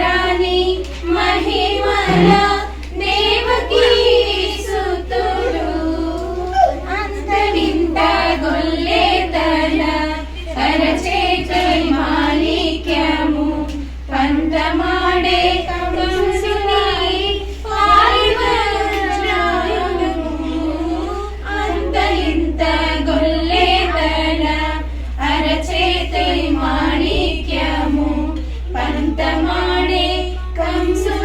Rani महिमला Come to.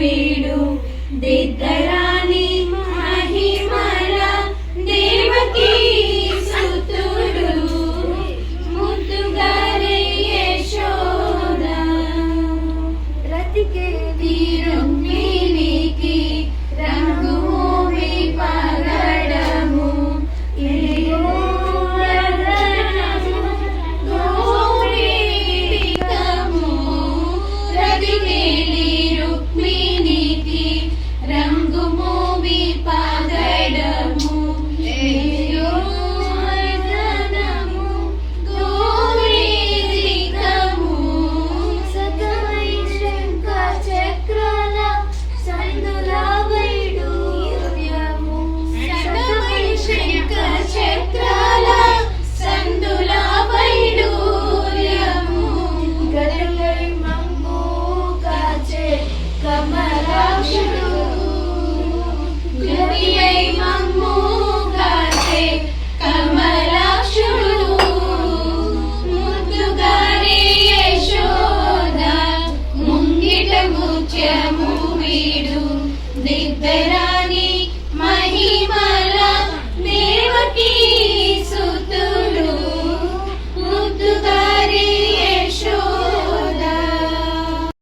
వీడు దిద్దరా మహిమల దేవకీ సుతు